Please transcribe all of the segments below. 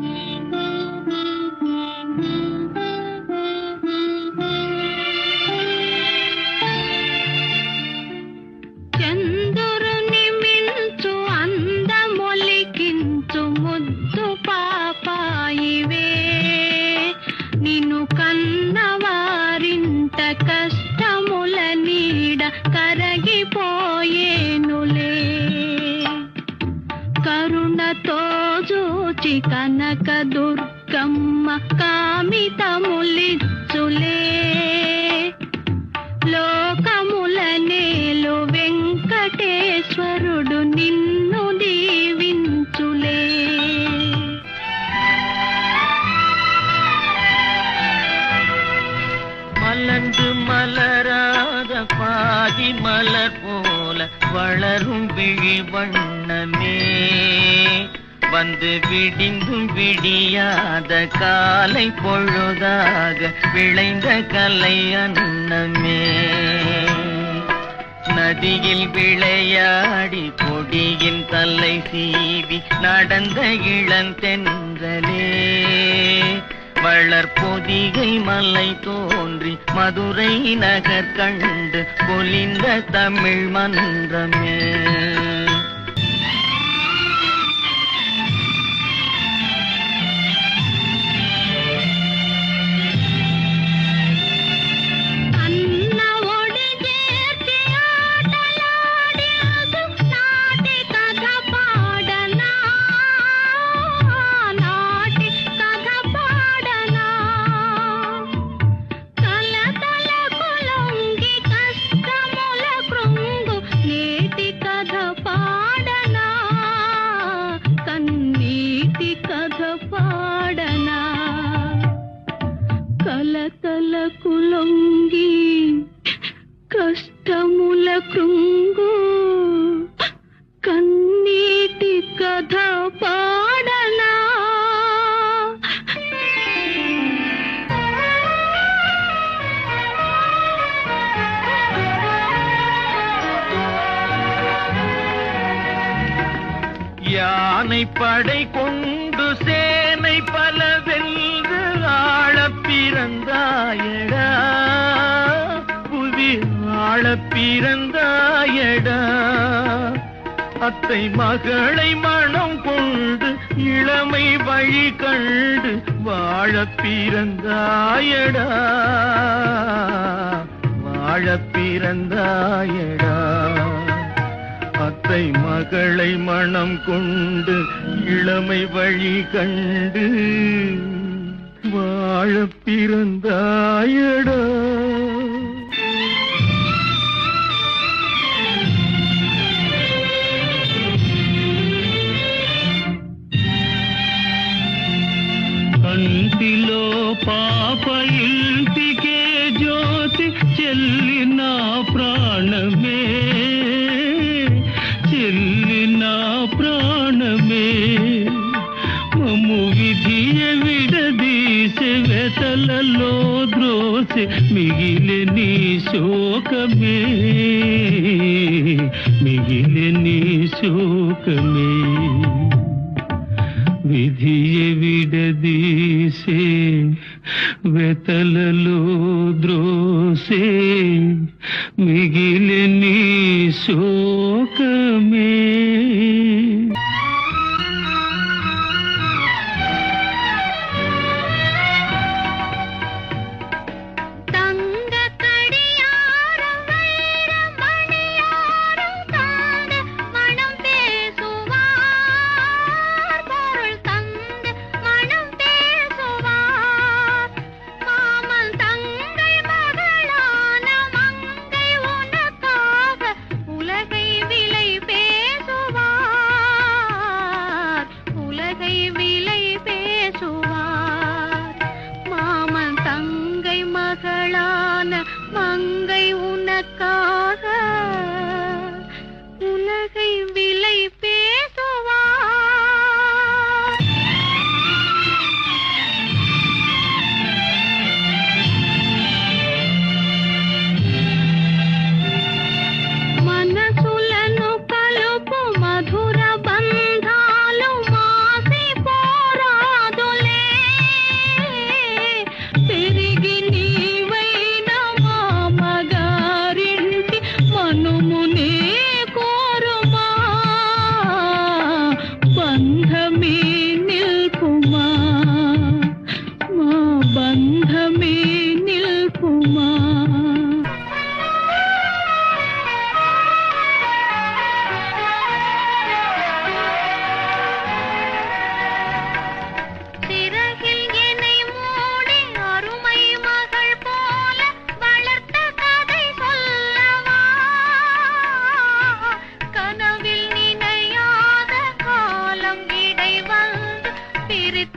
Thank you. చూచి కనక దుర్గమ్మ కామితములిచ్చులే లోకముల నేలు వెంకటేశ్వరుడు నిన్ను దీవించులే மலர்ந்து மலராத பாதி மலர் போல வளரும் விழி வண்ணமே வந்து விடிந்தும் விடியாத காலை பொழுதாக விளைந்த கலை அன்னமே. நதியில் விளையாடி பொடியின் தலை சீவி நடந்த இளந்தென்றலே வளர் பொதிகை மலை தோன்றி மதுரை நகர் கண்டு பொலிந்த தமிழ் மன்றமே. పాడనా? కలతల కులొంగి కష్టముల కృంగు కన్నీటి కథ పాడనా யானை படை கொண்டு சேனை பல வென்று ஆளப் பிறந்தாயடா. புவி ஆளப் பிறந்தாயடா. அத்தை மகளை மனம் கொண்டு இளமை வழி கண்டு வாழப் பிறந்தாயடா. வாழப் பிறந்தாயடா. அத்தை மகளை மனம் கொண்டு இளமை வழி கண்டு வாழப் பிறந்தாயடா కంటిలో పాప ఇంటికే వెతలలో ద్రోసి మిగిలి నీ శోకమే. మిగిలి నీ శోకమే. విధియ విడదీసే వెతలలో ద్రోసే మిగిలి నీ శోకమే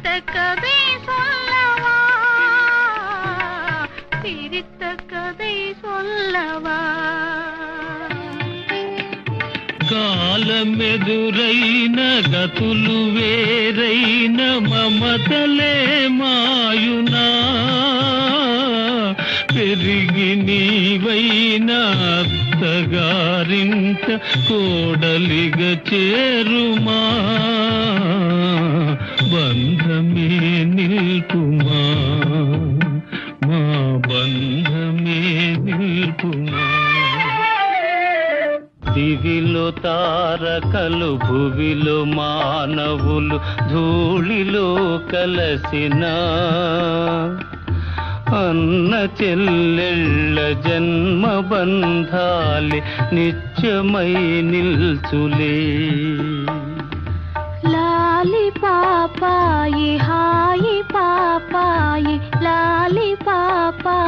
சிரித்த கதை சொல்லவா சிரித்த கதை சொல்லவா కాలమెదురైన గతులు వేరైన మమతలే మాయునా పెరిగి నీవైన అత్తగారింట కోడలిగ చేరుమా బంధమే నిల్కుమా మా బంధమే నిల్కుమా దివిలో తారకలు భువిలో మానవులు ధూళిలో కలసిన అన్న చెల్లెళ్ళ జన్మ బంధాలి నిత్యమై నిల్చులే. ी पाप ललि पापा